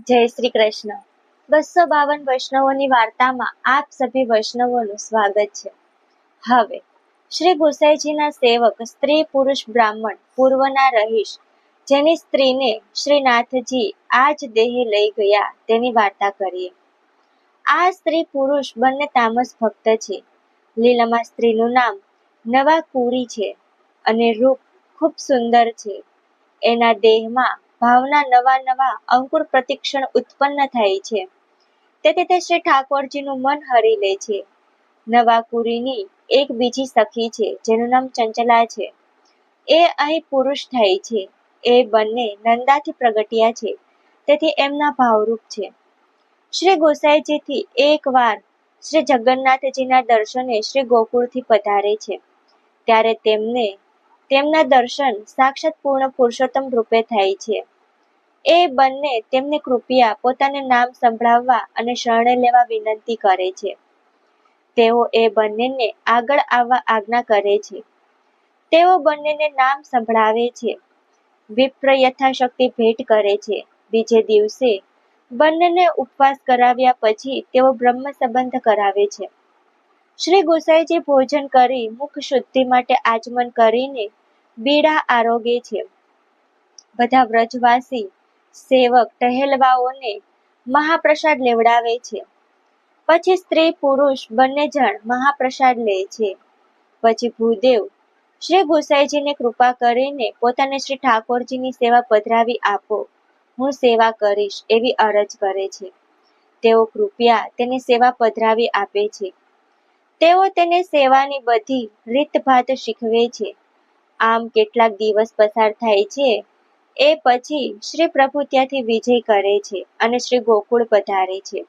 જય શ્રી કૃષ્ણ. બસો બાવન વૈષ્ણવોની વાર્તામાં આપ સભી વૈષ્ણવોનું સ્વાગત છે. હવે, શ્રી ગુસાઈજીના સેવક, સ્ત્રી પુરુષ બ્રાહ્મણ, પૂર્વના રહીશ, જેની સ્ત્રીને શ્રીનાથજી આ જ દેહે લઈ ગયા તેની વાર્તા કરીએ. આ સ્ત્રી પુરુષ બંને તામસ ભક્ત છે. લીલામાં સ્ત્રીનું નામ નવા કુરી છે અને રૂપ ખૂબ સુંદર છે. એના દેહમાં ભાવના નવા નવા અંકુર પ્રતિક્ષણ ઉત્પન્ન થાય છે. તેથી તે શ્રી ઠાકોરજીનું મન હરી લે છે. નવા કુરીની એક બીજી સખી છે, જેનું નામ ચંચલા છે. એ અહીં પુરુષ થાય છે. એ બંને નંદાથી પ્રગટ્યા છે. તેથી એમના ભાવરૂપ છે. શ્રી ગોસાઈજીથી એકવાર શ્રી જગન્નાથજીના દર્શને શ્રી ગોકુળથી પધારે છે. ત્યારે તેમને તેમના દર્શન સાક્ષાત પૂર્ણ પુરુષોત્તમ રૂપે થાય છે. એ બંને તેમને કૃપયા પોતાને નામ સંભળાવવા અને શરણે લેવા વિનંતી કરે છે. તેઓ એ બંનેને આગળ આવવા આજ્ઞા કરે છે. તેઓ બંનેને નામ સંભળાવે છે. વિપ્ર યથાશક્તિ ભેટ કરે છે. બીજે દિવસે બંનેને ઉપવાસ કરાવ્યા પછી તેઓ બ્રહ્મ સંબંધ કરાવે છે. શ્રી ગોસાઈજી ભોજન કરી મુખ શુદ્ધિ માટે આચમન કરીને બીડા આરોગે છે. બધા વ્રજવાસી સેવક ટહેલવાઓને મહાપ્રસાદ લેવડાવે છે. પછી સ્ત્રી પુરુષ બંને જણ મહાપ્રસાદ લે છે. પછી ભૂદેવ શ્રી ગુસાઈજીને કૃપા કરીને પોતાને શ્રી ઠાકોરજીની સેવા પધરાવી આપો. હું સેવા કરીશ એવી અરજ કરે છે. તેઓ કૃપયા તેની સેવા પધરાવી આપે છે. તેઓ તેને સેવાની બધી રીતભાત શીખવે છે. આમ કેટલાક દિવસ પસાર થાય છે એ પછી શ્રી પ્રભુ ત્યાંથી વિજય કરે છે અને શ્રી ગોકુળ પધારે છે.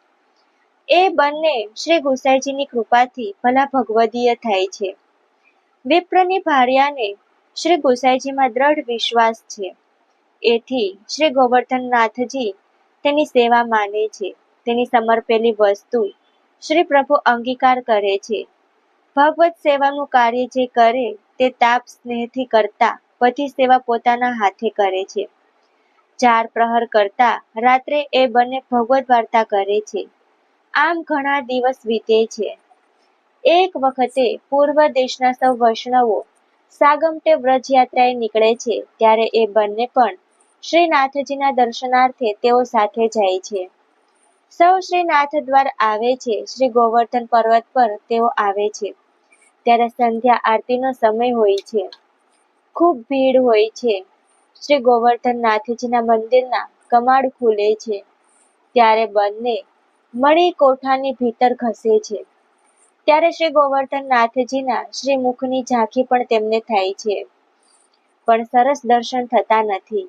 એ બંને શ્રી ગુસાઈજીની કૃપાથી ભલા ભગવદીય થાય છે. વિપ્રની ભાર્યાને શ્રી ગુસાઈજીમાં દ્રઢ વિશ્વાસ છે. એથી શ્રી ગોવર્ધનનાથજી તેની સેવા માને છે. તેની સમર્પેલી વસ્તુ શ્રી પ્રભુ અંગીકાર કરે છે. ભગવત સેવાનું કાર્ય જે કરે તે તાપ સ્નેહથી કરતા બધી સેવા પોતાના હાથે કરે છે. ચાર પ્રહર કરતા રાત્રે એ બંને ભગવત વાર્તા કરે છે. આમ ઘણા દિવસ વીતે છે. એક વખતે પૂર્વ દેશના સૌ વૈષ્ણવો સાગમટે વ્રજ નીકળે છે, ત્યારે એ બંને પણ શ્રીનાથજીના દર્શનાર્થે તેઓ સાથે જાય છે. સૌ શ્રીનાથ દ્વાર આવે છે, શ્રી ગોવર્ધન પર્વત પર તેઓ આવે છે. ત્યારે સંધ્યા આરતીનો સમય હોય છે. ખૂબ ભીડ હોય છે. શ્રી ગોવર્ધનનાથજીના મંદિરના કમાડ ખુલે છે. ત્યારે બંને મળી કોઠાની ભીતર ખસે છે. ત્યારે શ્રી ગોવર્ધનનાથજીના શ્રી મુખની ઝાંખી પણ તેમને થાય છે. પણ સરસ દર્શન થતા નથી.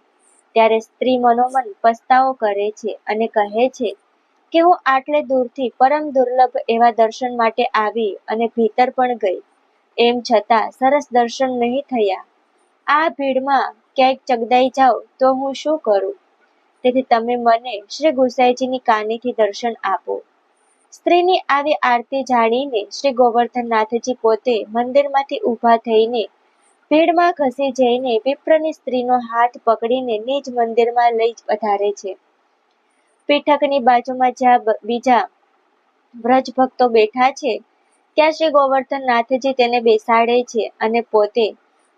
ત્યારે સ્ત્રી મનોમન પસ્તાવો કરે છે અને કહે છે કે હું આટલે દૂરથી પરમ દુર્લભ એવા દર્શન માટે આવી અને ભીતર પણ ગઈ. એમ છતાં સરસ દર્શન નહીં થયા. આ ભીડમાં ક્યાંક ચગદાઈ જાઉં તો હું શું કરું? તેથી તમે મને શ્રી ગુસાઈજીની કાનેથી દર્શન આપો. સ્ત્રીની આવી આરતી જાણીને શ્રી ગોવર્ધનનાથજી પોતે મંદિરમાંથી ઊભા થઈને ભીડમાં ખસી જઈને વિપ્રની સ્ત્રીનો હાથ પકડીને નિજ મંદિરમાં લઈ વધારે છે. પીઠકની બાજુમાં જ્યાં બીજા વ્રજ ભક્તો બેઠા છે, ત્યાં શ્રી ગોવર્ધનનાથજી તેને બેસાડે છે અને પોતે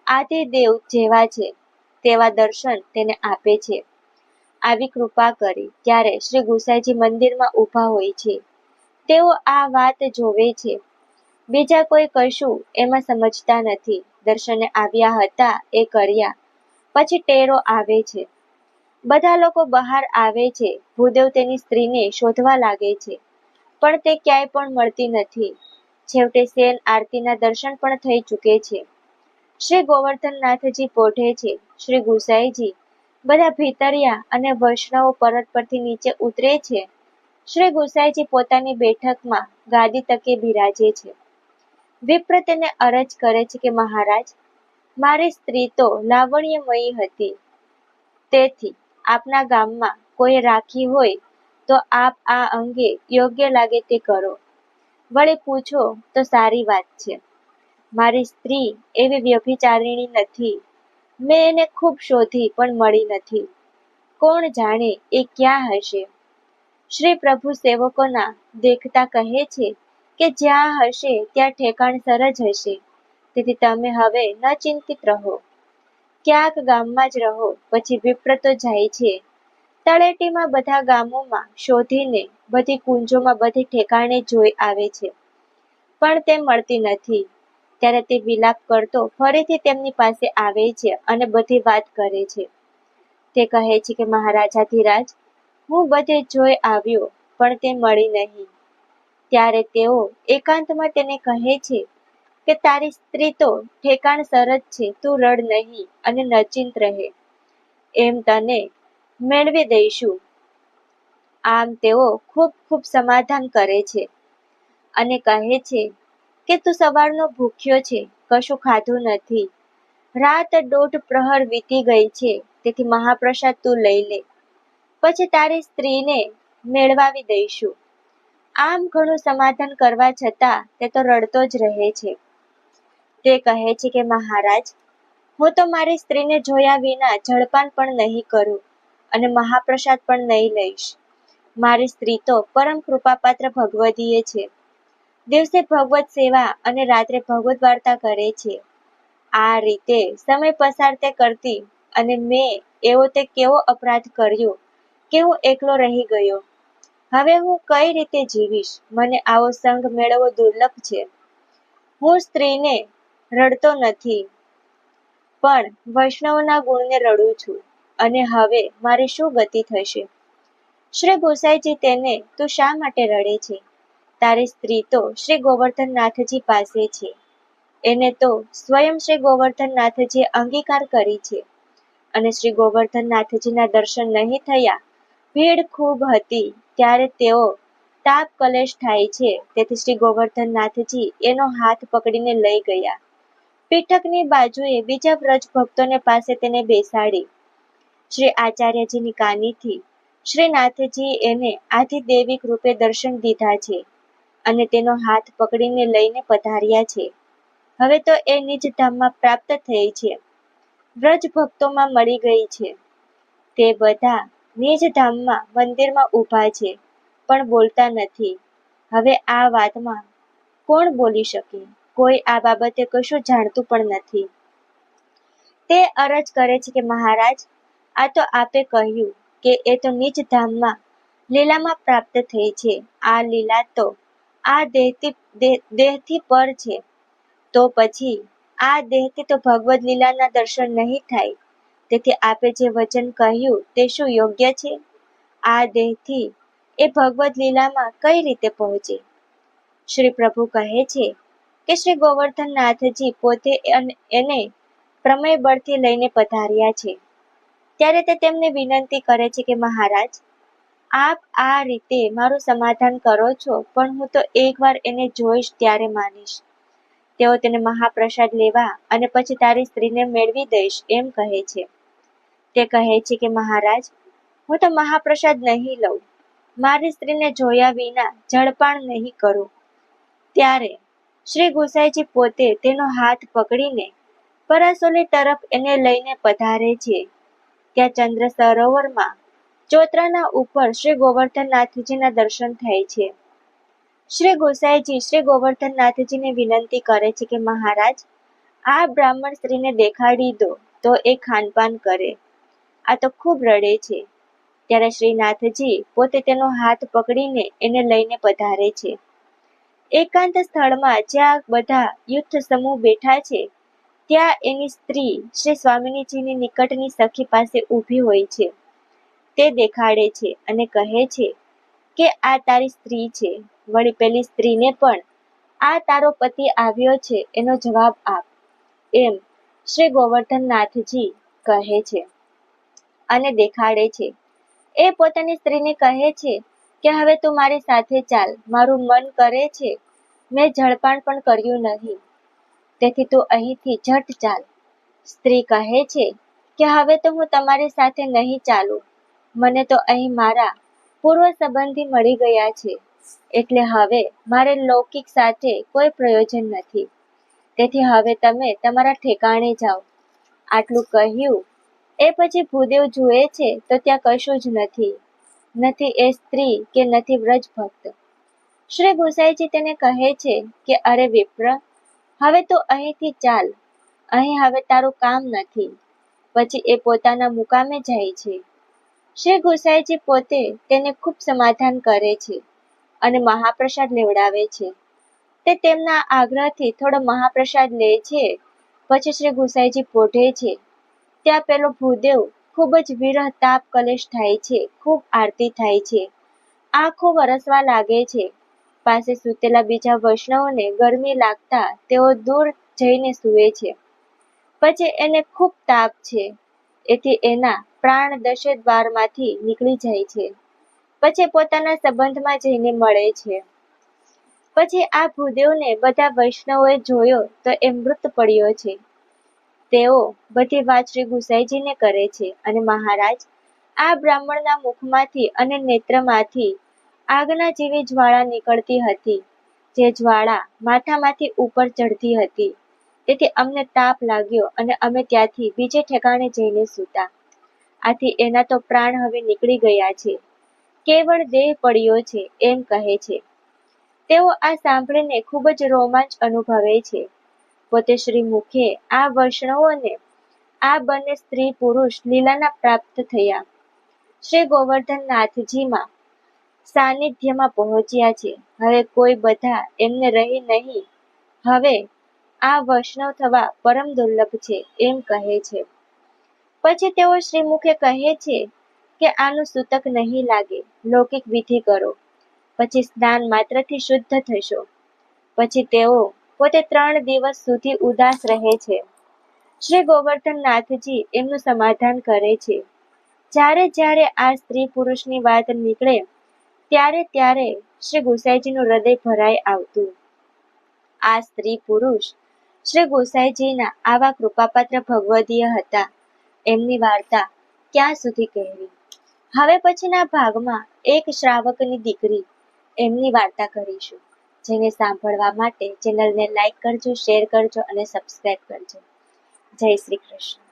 આદિદેવ જેવા છે, તેવા દર્શન તેને આપે છે. આવી કૃપા કરી ત્યારે શ્રી ગુસાઈજી મંદિરમાં ઊભા હોય છે. તેઓ આ વાત જોવે છે. બીજા કોઈ કશું એમાં સમજતા નથી. દર્શને આવ્યા હતા એ કર્યા. પછી ટેરો આવે છે. બધા લોકો બહાર આવે છે. ભૂદેવ તેની સ્ત્રીને શોધવા લાગે છે. પણ તે ક્યાંય પણ મળતી નથી. છેવટે સેન આરતીના દર્શન પણ થઈ ચૂકે છે. શ્રી ગોવર્ધનનાથજી છે. શ્રી ગુસાઈજી બધા ભીતરિયા અને વૈષ્ણવો પરત પરથી નીચે ઉતરે છે. શ્રી ગુસાઈજી પોતાની બેઠકમાં ગાદી તકે બિરાજે છે. વિપ્ર તેને અરજ કરે છે કે, મહારાજ, મારી સ્ત્રી તો લાવણ્યમયી હતી. તેથી આપના ગામમાં કોઈ રાખી હોય તો આપ આ અંગે યોગ્ય લાગે તે કરો. વળી પૂછો તો સારી વાત છે. મારી સ્ત્રી એવી વ્યભિચારિણી નથી. મેં એને ખૂબ શોધી પણ મળી નથી. કોણ જાણે એ ક્યાં હશે? શ્રી પ્રભુ સેવકોના દેખતા કહે છે કે જ્યાં હશે ત્યાં ઠેકાણ સરજ હશે. તેથી તમે હવે ન ચિંતિત રહો. ક્યાંક ગામમાં જ રહો, પછી વિપ્ર તો જાય છે. તળેટીમાં બધા ગામોમાં શોધીને બધી કુંજોમાં બધી ઠેકાણે જોઈ આવે છે. પણ તે મળતી નથી. ત્યારે તે વિલાપ કરતો ફરીથી તેમની પાસે આવે છે અને બધી વાત કરે છે. તે કહે છે કે, મહારાજા ધીરાજ, હું બધે જોઈ આવ્યો, પણ તે મળી નહીં. ત્યારે તેઓ એકાંતમાં તેને કહે છે કે, તારી સ્ત્રી તો ઠેકાણ સરસ છે, તું રડ નહીં અને નચિંત રહે. એમ તને મેળવી દઈશું. આમ તેઓ ખૂબ ખૂબ સમાધાન કરે છે અને કહે છે કે તું સવારનો ભૂખ્યો છે, કશું ખાધું નથી. રાત દોઢ પ્રહર વીતી ગઈ છે, તેથી મહાપ્રસાદ તું લઈ લે. પછી તારી સ્ત્રીને મેળવાવી દઈશું. આમ ઘણું સમાધાન કરવા છતાં તે તો રડતો જ રહે છે. તે કહે છે કે, મહારાજ, હું તો મારી સ્ત્રીને જોયા વિના જળપાન પણ નહીં કરું અને મહાપ્રસાદ પણ નહીં લઈશ. મારી સ્ત્રી તો પરમ કૃપાપાત્ર ભગવદીએ છે. દિવસે ભગવત સેવા અને રાત્રે ભગવત વાર્તા કરે છે. આ રીતે સમય પસાર તે કરતી અને મેં એવો તે કેવો અપરાધ કર્યો કે હું એકલો રહી ગયો. હવે હું કઈ રીતે જીવીશ? મને આવો સંગ મેળવવો દુર્લભ છે. હું સ્ત્રીને રડતો નથી, પણ વૈષ્ણવના ગુણને રડું છું અને હવે મારી શું ગતિ થશે? શ્રી ગોસાઈજી તેને, તું શા માટે રડે છે? તારી સ્ત્રી તો શ્રી ગોવર્ધનનાથજી પાસે છે. એને તો સ્વયં શ્રી ગોવર્ધનનાથજીએ અંગીકાર કરી છે. અને શ્રી ગોવર્ધનનાથજીના દર્શન નહીં થયા, ભીડ ખૂબ હતી ત્યારે તેઓ તાપ કલેશ થાય છે. તેથી શ્રી ગોવર્ધનનાથજી એનો હાથ પકડીને લઈ ગયા. પીઠકની બાજુએ બીજા વ્રજ ભક્તોને પાસે તેને બેસાડી. શ્રી આચાર્યજીની કાનીથી શ્રીનાથજી એને એને આધિદેવિક રૂપે દર્શન દીધા છે. અને તેનો હાથ પકડીને લઈને પધાર્યા છે. હવે તો એ નિજ ધામમાં પ્રાપ્ત થઈ છે. વ્રજ ભક્તોમાં મળી ગઈ છે. તે બધા નિજ ધામમાં મંદિરમાં ઊભા છે, પણ બોલતા નથી. હવે આ વાતમાં કોણ બોલી શકે? કોઈ આ બાબતે કશું જાણતું પણ નથી. તે અરજ કરે છે કે મહારાજ, આ તો આપે કહ્યું કે એ તો નિજ ધામમાં લીલામાં પ્રાપ્ત થઈ છે. આ લીલા તો આ દેહથી દેહથી પર છે. તો પછી, આ દેહથી તો ભગવદ લીલાના દર્શન નહીં થાય. તેથી આપે જે વચન કહ્યું તે શું યોગ્ય છે? આ દેહથી એ ભગવદ લીલામાં કઈ રીતે પહોંચે? શ્રી પ્રભુ કહે છે કે શ્રી ગોવર્ધનનાથજી પોતે એને પ્રમેય બળથી લઈને પધાર્યા છે. ત્યારે તે તેમને વિનંતી કરે છે કે મહારાજ આપ આ રીતે મારું સમાધાન કરો છો, પણ હું તો એકવાર એને જોઈશ ત્યારે માનીશ. તેઓ તેને મહાપ્રસાદ લેવા અને પછી તારી સ્ત્રીને મેળવી દઈશ એમ કહે છે. તે કહે છે કે, મહારાજ, હું તો મહાપ્રસાદ નહીં લઉં. મારી સ્ત્રીને જોયા વિના જળપાણ નહીં કરું. ત્યારે શ્રી ગુસાઈજી પોતે તેનો હાથ પકડીને પરાસોલી તરફ એને લઈને પધારે છે. ત્યાં ચંદ્ર સરોવરમાં ચોતરાના ઉપર શ્રી ગોવર્ધનનાથજીના દર્શન થાય છે. શ્રી ગોસાઈજી શ્રી ગોવર્ધનનાથજીને વિનંતી કરે છે કે મહારાજ, આ બ્રાહ્મણ સ્ત્રીને દેખાડી દો તો એ ખાનપાન કરે. આ તો ખૂબ રડે છે. ત્યારે શ્રીનાથજી પોતે તેનો હાથ પકડીને એને લઈને પધારે છે. એકાંત સ્થળમાં જ્યાં બધા યુદ્ધ સમૂહ બેઠા છે, ત્યાં એની સ્ત્રી શ્રી સ્વામિનીજીની નિકટની સખી પાસે ઊભી હોય છે. તે દેખાડે છે અને કહે છે કે આ તારી સ્ત્રી છે. વળી પેલી સ્ત્રીને પણ, આ તારો પતિ આવ્યો છે, એનો જવાબ આપ. એમ શ્રી ગોવર્ધનનાથજી કહે છે અને દેખાડે છે. એ પોતાની સ્ત્રીને કહે છે કે, હવે તું મારી સાથે ચાલ, મારું મન કરે છે. મેં જળપાન પણ કર્યું નહીં. તેથી તું અહીંથી ઝટ ચાલ. સ્ત્રી કહે છે કે, હવે તો હું તમારી સાથે નહીં ચાલું. મને તો અહીં મારા પૂર્વ સંબંધી મળી ગયા છે. એટલે હવે મારે લૌકિક સાથે કોઈ પ્રયોજન નથી. તેથી હવે તમે તમારા ઠેકાણે જાઓ. આટલું કહ્યું, એ પછી ભૂદેવ જુએ છે તો ત્યાં કશું જ નથી. નથી એ સ્ત્રી કે નથી વ્રજ ભક્ત શ્રી ગુસાઈજી તેને કહે છે કે, અરે વિપ્ર, હવે તો અહીંથી ચાલ. અહીં હવે તારું કામ નથી. પછી એ પોતાના મુકામે જાય છે. શ્રી ગુસાઈજી પોતે તેને ખૂબ સમાધાન કરે છે અને મહાપ્રસાદ લેવડાવે છે. તે તેમના આગ્રહથી થોડો મહાપ્રસાદ લે છે. પછી શ્રી ગુસાઈજી પોઢે છે. ત્યાં પેલો ભૂદેવ ખૂબ જ વિરહ તાપ કલેશ થાય છે, ખૂબ આરતી થાય છે. આંખો વરસવા લાગે છે. પાસે સૂતેલા બીજા વૈષ્ણવોને ગરમી લાગતા તેઓ દૂર જઈને સૂવે છે. પછી એને ખૂબ તાપ છે. એથી એના પ્રાણ દશે દ્વારમાંથી નીકળી જાય છે. પછી પોતાના સંબંધમાં જઈને મળે છે. પછી આ ભૂદેવને બધા વૈષ્ણવોએ જોયો તો એ મૃત પડ્યો છે. તેઓ બધી વાત શ્રી ગુસાઈજીને કરે છે અને મહારાજ, આ બ્રાહ્મણના મુખમાંથી અને નેત્રમાંથી આગના જેવી જ્વાળા નીકળતી હતી, જે જ્વાળા માથામાંથી ઉપર ચડતી હતી. તેથી અમને તાપ લાગ્યો અને અમે ત્યાંથી બીજે ઠેકાણે જઈને સૂતા. આથી એના તો પ્રાણ હવે નીકળી ગયા છે. કેવળ દેહ પડ્યો છે, એમ કહે છે. તેઓ આ સાંભળીને ખૂબ જ રોમાંચ અનુભવે છે. પોતે શ્રી મુખે આ વૈષ્ણવોને આ બંને સ્ત્રી પુરુષ લીલાના પ્રાપ્ત થયા. શ્રી ગોવર્ધનનાથજીમાં સાનિધ્યમાં પહોંચ્યા છે. હવે કોઈ બધા એમને રહી નહીં. હવે આ વૈષ્ણવ થવા પરમ દુર્લભ છે એમ કહે છે. પછી તેઓ શ્રીમુખે કહે છે કે આનું સૂતક નહીં લાગે, લૌકિક વિધિ કરો. પછી સ્નાન માત્રથી શુદ્ધ થશો. પછી તેઓ પોતે ત્રણ દિવસ સુધી ઉદાસ રહે છે. શ્રી ગોવર્ધન નાથજી એમનું સમાધાન કરે છે. જ્યારે જ્યારે આ સ્ત્રી પુરુષની વાત નીકળે, ત્યારે ત્યારે શ્રી ગુસાઈજીનું હૃદય ભરાઈ આવતું. આ સ્ત્રી પુરુષ શ્રી ગોસાઈજીના આવા કૃપાપાત્ર ભગવદીય હતા. એમની વાર્તા ક્યાં સુધી કહેવી? હવે પછીના ભાગમાં એક શ્રાવકની દીકરી એમની વાર્તા કરીશું, જેને સાંભળવા માટે ચેનલને લાઈક કરજો શેર કરજો અને સબસ્ક્રાઈબ કરજો. જય શ્રી કૃષ્ણ.